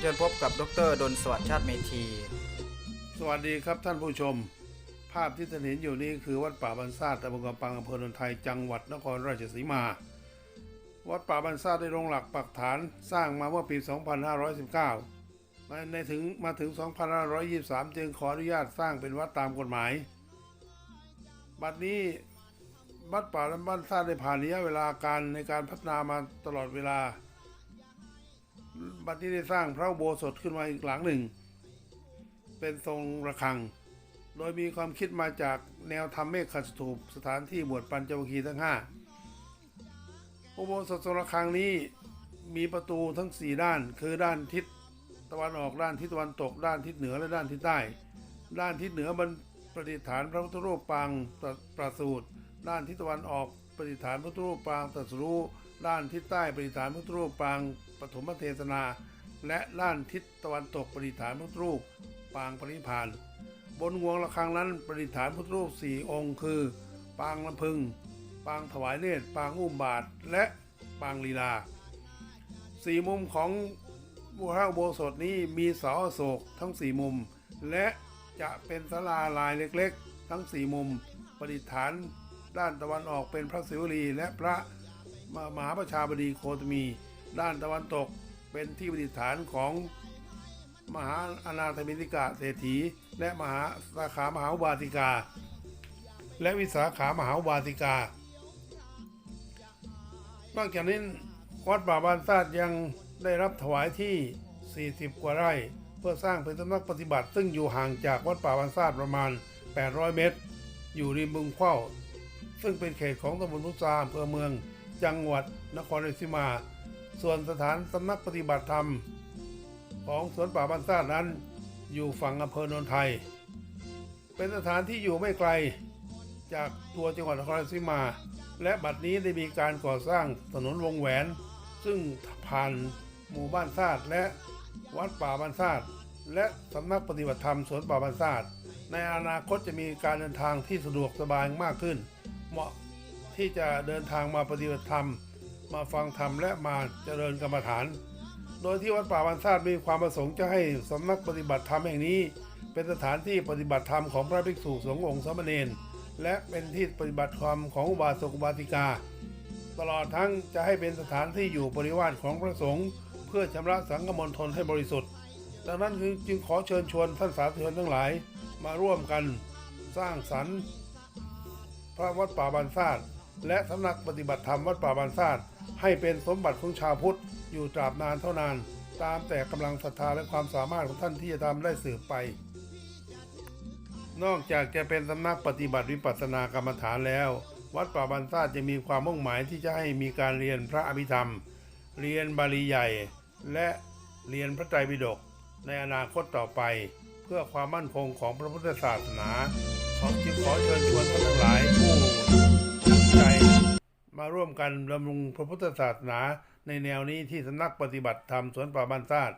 เชิญพบกับดรดลสวัสดิ์ชาติเมธี สวัสดีครับท่านผู้ชม ภาพที่ท่านเห็นอยู่นี้คือวัดป่าบรรซาตตำบลกำปังอำเภอโนนไทยจังหวัดนครราชสีมา วัดป่าบรรซาตได้ลงหลักปักฐานสร้างมาเมื่อปี 2519มาในถึงมาถึง 2523 จึงขออนุญาตสร้างเป็นวัดตามกฎหมาย บัดนี้วัดป่าบรรซาตได้ผ่านระยะเวลาการในการพัฒนามาตลอดเวลา บัดนี้ได้สร้างพระโบสถขึ้นมาอีกหลังหนึ่ง เป็นทรงระฆัง โดยมีความคิดมาจากแนวธรรมเมฆขัสถูปสถานที่บวชปัญจวัคคีย์ทั้งห้าอุโบสถทรงระฆังนี้มีประตูทั้งสี่ด้าน คือด้านทิศตะวันออกด้านทิศตะวันตกด้านทิศเหนือและด้านทิศใต้ ด้านทิศเหนือบรรประดิษฐานพระพุทธรูปปางประประสูตร ด้านทิศตะวันออกประดิษฐานพระพุทธรูปปางตรัสรู้ด้านทิศใต้ประดิษฐานพระพุทธรูปปางปฐมเทศนา และด้านทิศตะวันตกประดิษฐานพระพุทธรูปปางปริพานบนงวงระฆังนั้นประดิษฐานพุทธรูปสี่องค์ คือ ปางลำพึง ปางถวายเนตร ปางอุ้มบาท และปางลีลาสี่มุมของพระอุโบสถนี้มีเสาโศกทั้งสี่มุม และจะเป็นศาลาลายเล็กๆ ทั้งสี่มุมประดิษฐาน ด้านตะวันออกเป็นพระศิวลีและพระมหาประชาบดีโคตมี ด้านตะวันตกเป็นที่ประดิษฐานของมหาอนาถบิณฑิกาเศรษฐี และมหาสาขามหาอุบาสิกา และวิสาขามหาอุบาสิกานอกจากนี้วัดป่าบานซาดยังได้รับถวายที่ 40 กว่าไร่ เพื่อสร้างเป็นสำนักปฏิบัติ ซึ่งอยู่ห่างจากวัดป่าบานซาดประมาณ 800 เมตร อยู่ริมบึงเข้า ซึ่งเป็นเขตของตำบลพุทราอำเภอเมือง จังหวัดนครราชสีมา ส่วนสถานสำนักปฏิบัติธรรม ของสวนป่าบ้านซาดนั้น อยู่ฝั่งอำเภอโนนไทย เป็นสถานที่อยู่ไม่ไกล จากตัวจังหวัดนครราชสีมา และบัดนี้ได้มีการก่อสร้างถนนวงแหวน ซึ่งผ่านหมู่บ้านซาดและวัดป่าบ้านซาดและสำนักปฏิบัติธรรมสวนป่าบ้านซาดในอนาคตจะมีการเดินทางที่สะดวกสบายมากขึ้น เหมาะที่จะเดินทางมาปฏิบัติธรรม มาฟังธรรมและมาเจริญกรรมฐาน โดยที่วัดป่าบานซาดมีความประสงค์จะให้สำนักปฏิบัติธรรมแห่งนี้ เป็นสถานที่ปฏิบัติธรรมของพระภิกษุสงฆ์องค์สมเณรและเป็นที่ปฏิบัติธรรมของอุบาสกอุบาสิกา ตลอดทั้งจะให้เป็นสถานที่อยู่บริวารของพระสงฆ์เพื่อชำระสังฆมณฑลให้บริสุทธิ์ ดังนั้นจึงขอเชิญชวนท่านสาธุชนทั้งหลายมาร่วมกัน สร้างสรรค์ พระวัดป่าบานซาดและสำนักปฏิบัติธรรมวัดป่าบานซาดให้เป็นสมบัติของชาวพุทธอยู่ตราบนานเท่านาน ตามแต่กำลังศรัทธาและความสามารถของท่านที่จะทำได้สืบไป นอกจากจะเป็นสำนักปฏิบัติวิปัสสนากรรมฐานแล้ว วัดป่าบานซาดจะมีความมุ่งหมายที่จะให้มีการเรียนพระอภิธรรม เรียนบาลีใหญ่ และเรียนพระไตรปิฎกในอนาคตต่อไป เพื่อความมั่นคงของพระพุทธศาสนา ขอจึงขอเชิญชวนท่านทั้งหลายผู้สนใจ มาร่วมกันดำรงพระพุทธศาสนาในแนวนี้ที่สำนักปฏิบัติธรรมสวนป่าบ้านซาด